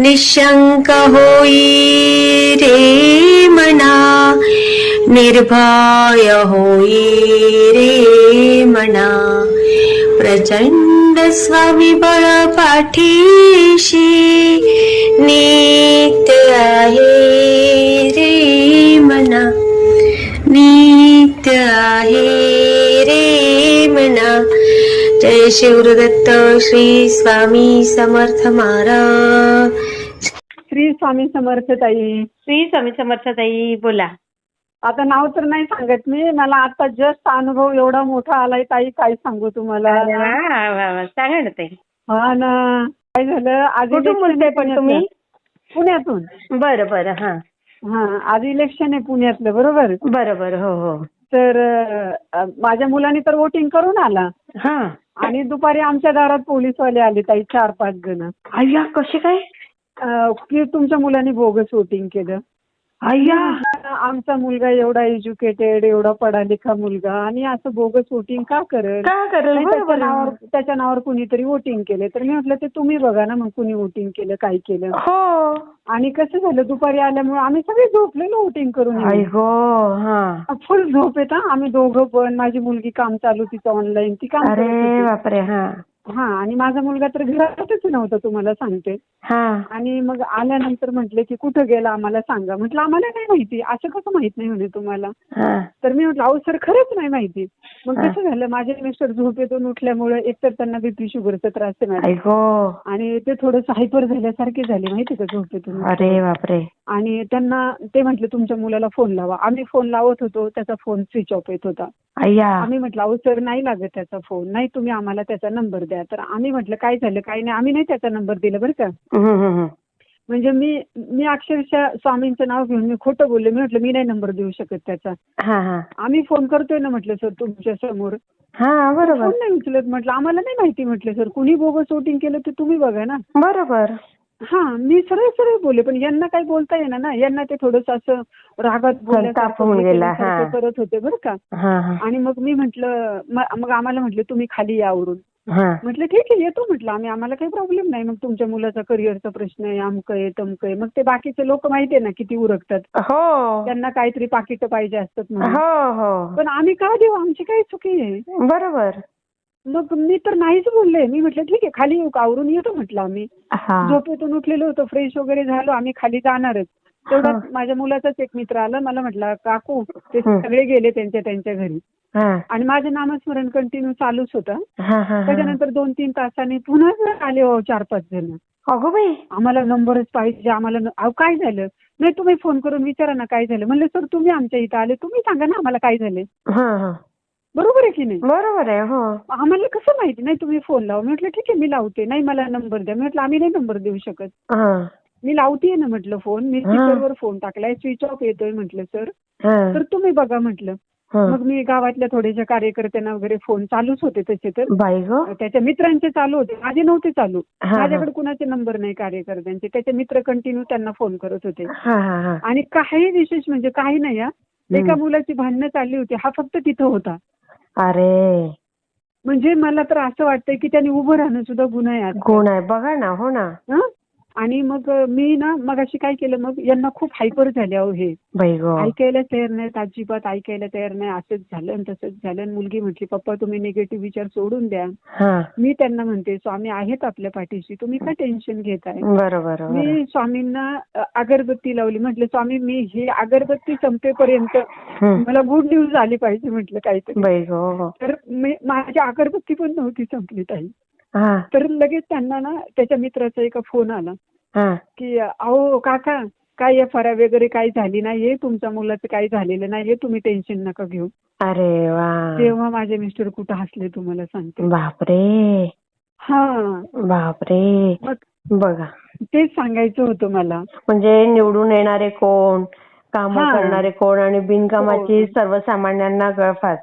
निशंक होई रे मना निर्भय होई रे मना। प्रचंड स्वविबळ पाठीशी नित्य आहे रे मना। नित्य आहे जय शिवदत्त श्री स्वामी समर्थ महाराज. श्री स्वामी समर्थ ताई. श्री स्वामी समर्थ ताई बोला. आता नाव तर नाही सांगत मी मला आता जस्ट अनुभव एवढा मोठा आलाय ताई काय सांगू तुम्हाला. सांगा ना ताई. हा ना. काय झालं? आहे पण तुम्ही. पुण्यातून. बरं बरं हा. हा आज इलेक्शन आहे पुण्यातलं बरोबर? बरं बरं हो हो. तर माझ्या मुलाने तर वोटिंग करून आला. हा. आणि दुपारी आमच्या दारात पोलीसवाले आले ताई चार पाच जण. अय्या कसे काय? अं, की तुमच्या मुलाने बोगस वोटिंग केलं. अय्या आमचा मुलगा एवढा एज्युकेटेड एवढा पढा लिखा मुलगा आणि असं बोगस वोटिंग का करेल? नाही, नावावर त्याच्या नावावर कुणीतरी वोटिंग केलं. तर मी म्हटलं ते तुम्ही बघा ना मग कुणी वोटिंग केलं काय केलं. हो. आणि कसं झालं दुपारी आल्यामुळे आम्ही सगळे झोपलेलो वोटिंग करून आई गो हा फुल झोप येत हा. आम्ही दोघं पण माझी मुलगी काम चालू तिचं ऑनलाईन ती काम करत अरे होती. बापरे हा हा आणि माझा मुलगा तर घरातच नव्हता तुम्हाला सांगते. हा. आणि मग आल्यानंतर म्हटले की कुठं गेला आम्हाला सांगा. म्हटलं आम्हाला नाही माहिती. असं कसं माहीत नाही म्हणे तुम्हाला. हा. तर मी म्हटलं अहो सर खरंच नाही माहिती. मग. कसं झालं माझे मिस्टर झोपेतून उठल्यामुळे एकतर त्यांना बीपी शुगरचा त्रास आहे मॅडम आणि ते थोडंसं हायपर झाल्यासारखे झाले माहिती का झोपेतून अरे बापरे. आणि त्यांना ते म्हटले तुमच्या मुलाला फोन लावा. आम्ही फोन लावत होतो त्याचा फोन स्विच ऑफ येत होता. आम्ही म्हटलं अहो सर नाही लागत त्याचा फोन नाही तुम्ही आम्हाला त्याचा नंबर द्या. तर आम्ही म्हटलं काय झालं? काय नाही. आम्ही नाही त्याचा नंबर दिला बरं का. म्हणजे मी मी अक्षरशः स्वामींचं नाव घेऊन मी खोटं बोलले. मी म्हटलं मी नाही नंबर देऊ शकत त्याचा. हा हा. आम्ही फोन करतोय ना म्हटलं सर तुमच्यासमोर. हा बरोबर. फोन नाही उचलत म्हटलं. आम्हाला नाही माहिती म्हटलं सर कुणी बोगस वोटिंग केलं ते तुम्ही बघा ना. बरोबर. हा मी सरळ सरळ बोलले पण यांना काही बोलता येणार ना. यांना ते थोडस असं रागात हा. करत होते बरं का. आणि मग मी म्हटलं मग आम्हाला म्हटलं तुम्ही खाली या आवरून. हा म्हटलं ठीक आहे येतो म्हटलं आम्ही. आम्हाला काही प्रॉब्लेम नाही. मग तुमच्या मुलाचा करिअरचा प्रश्न आहे अमकं आहे तमकं आहे. मग ते बाकीचे लोक माहिती आहे ना किती उरकतात. हो. त्यांना काहीतरी पाकिट पाहिजे असतात म्हणून. हो हो. पण आम्ही का देऊ? आमची काही चुकी आहे. बरोबर. मग मी तर नाहीच बोलले. मी म्हटलं ठीक आहे खाली येऊ का? आवरून येतो म्हटलं आम्ही. हा. झोपेतून उठलेलो होतो फ्रेश वगैरे झालो आम्ही खाली जाणारच. तेवढ्यात माझ्या मुलाचाच एक मित्र आला. मला म्हटलं काकू ते हं. सगळे गेले त्यांच्या त्यांच्या घरी. आणि माझं नामस्मरण कंटिन्यू चालूच होतं. त्याच्यानंतर दोन तीन तासांनी पुन्हा आले हो चार पाच जण. अगो बाई. आम्हाला नंबरच पाहिजे आम्हाला अहो काय झालं? नाही तुम्ही फोन करून विचारा ना काय झालं? म्हणलं सर तुम्ही आमच्या इथं आले तुम्ही सांगा ना आम्हाला काय झाले हा हा. बरोबर आहे की नाही? बरोबर आहे हो. आम्हाला कसं माहिती? नाही तुम्ही फोन लावा. म्हटलं ठीक आहे मी लावते. नाही मला नंबर द्या. म्हटलं आम्ही नाही नंबर देऊ शकत. मी लावतीये ना म्हटलं फोन. मी. स्पीकरवर फोन टाकलाय स्विच ऑफ येतोय म्हटलं सर. तर तुम्ही बघा म्हटलं. मग मी गावातल्या थोड्याशा कार्यकर्त्यांना वगैरे फोन चालूच होते तसे तर. बाई ग. त्याच्या मित्रांचे चालू होते. माझे नव्हते चालू. हा. माझ्याकडे कुणाचे नंबर नाही कार्यकर्त्यांचे. त्याचे मित्र कंटिन्यू त्यांना फोन करत होते. हा हा हा. आणि काही विशेष म्हणजे काही नाही हा. एका मुलाची भांडणं चालली होती. हा फक्त तिथं होता. अरे. म्हणजे मला तर असं वाटतंय की त्यांनी उभं राहणं सुद्धा गुन्हा आहे आज. कोण आहे. बघा ना हो ना. हं? आणि मग मी ना मग अशी काय केलं मग यांना खूप हायपर झाले अहो हे. ऐकायला तयार नाहीत अजिबात ऐकायला तयार नाही असंच झालं आणि तसंच झालं आणि मुलगी म्हटली पप्पा तुम्ही निगेटिव्ह विचार सोडून द्या. हा. मी त्यांना म्हणते स्वामी आहेत आपल्या पाठीशी तुम्ही का टेन्शन घेताय? मी स्वामींना अगरबत्ती लावली म्हटलं स्वामी मी ही अगरबत्ती संपेपर्यंत. मला गुड न्यूज आली पाहिजे म्हटलं काहीतरी. ग हो तर माझी अगरबत्ती पण नव्हती संपली ताई. हा. तर लगेच त्यांना ना त्याच्या मित्राचा एका फोन आला हा. की अहो काका काय आर वगैरे काही झाली नाहीये तुमच्या मुलाचं काही झालेलं नाहीये तुम्ही टेन्शन नका घेऊ. अरे वा. तेव्हा माझे मिस्टर कुठं हसले तुम्हाला सांगते. बापरे. हा. बापरे. मग बघा. तेच सांगायचं होतं मला. म्हणजे निवडून येणारे कोण काम हा. करणारे कोण आणि बिनकामाची हो. सर्वसामान्यांना गळफास.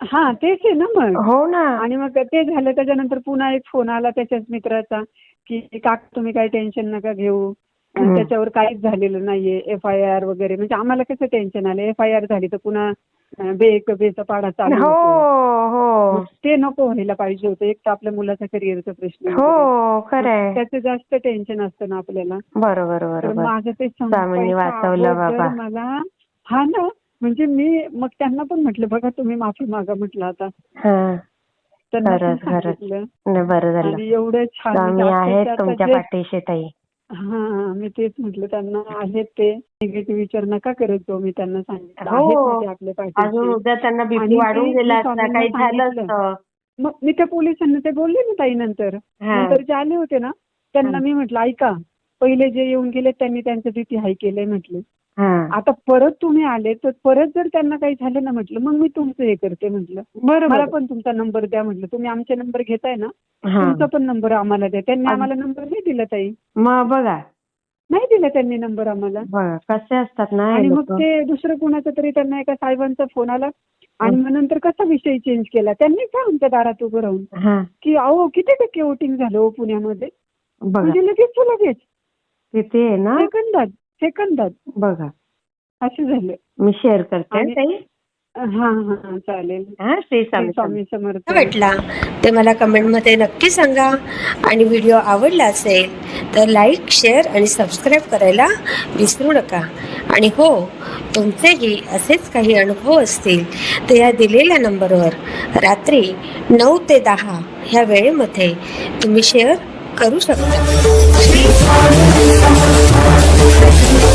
हा तेच आहे ना मग. हो ना. आणि मग ते झालं त्याच्यानंतर पुन्हा एक फोन आला त्याच्याच मित्राचा की काका तुम्ही काही टेन्शन नका घेऊ. आणि. त्याच्यावर काहीच झालेलं नाहीये एफ आय आर वगैरे. म्हणजे आम्हाला कसं टेन्शन आलं? एफ आय आर झाली तर पुन्हा बे बेचा पाडा चालू हो होतो. हो. ते नको व्हायला पाहिजे होतं. एक तर आपल्या मुलाचा करिअरचा प्रश्न वगैरे. हो खरंय. त्याचं जास्त टेन्शन असतं ना आपल्याला. बरोबर तर बरोबर माझं ते स्वामींनी वाचवलं बाबा. मला हा ना म्हणजे मी मग त्यांना पण म्हटलं बघा तुम्ही माफी मागा म्हटलं आता. हा. बरं झालं. एवढं छान म्हणजे तुमच्या पाठीशी ताई. हा मी तेच म्हटलं त्यांना आहेत ते. निगेटिव्ह विचार नका करत जाऊ मी त्यांना सांगितलं. हो. मग मी त्या पोलिसांना ते बोलले ना ताई नंतर. नंतर जे आले होते ना त्यांना. मी म्हटलं ऐका पहिले जे येऊन गेले त्यांनी त्यांचं तिथे हाय केलंय म्हटलं. आता परत तुम्ही आले तर परत जर त्यांना काही झालं ना म्हटलं मग मी तुमचं हे करते म्हटलं. मला पण तुमचा नंबर द्या म्हटलं. तुम्ही आमचे नंबर घेताय ना. तुमचा पण नंबर आम्हाला द्या. त्यांनी आम्हाला नंबर नाही दिला ताई. मग बघा. नाही दिला त्यांनी नंबर आम्हाला. कसे असतात ना आणि मग. ते दुसरं कोणाचा तरी त्यांना एका साहेबांचा फोन आला. आणि मग नंतर कसा विषय चेंज केला? त्यांनी काय आमच्या दारात उभं राहून? की अहो किती टक्के वोटिंग झालं हो पुण्यामध्ये? म्हणजे लगेच लगेच. किती आहे ना? सेकंदात. सेकंदात बघा. असं झालं. मी शेअर करते आणि- ताई. हा हा चालेल. हा श्री स्वामी स्वामी समर्थ. वाटला? ते मला कमेंटमध्ये नक्की सांगा. आणि व्हिडिओ आवडला असेल तर लाईक शेअर आणि सबस्क्राईब करायला विसरू नका. आणि हो तुमचेही असेच काही अनुभव असतील तर या दिलेल्या नंबरवर रात्री नऊ ते दहा ह्या वेळेमध्ये तुम्ही शेअर करू शकता. Thank you.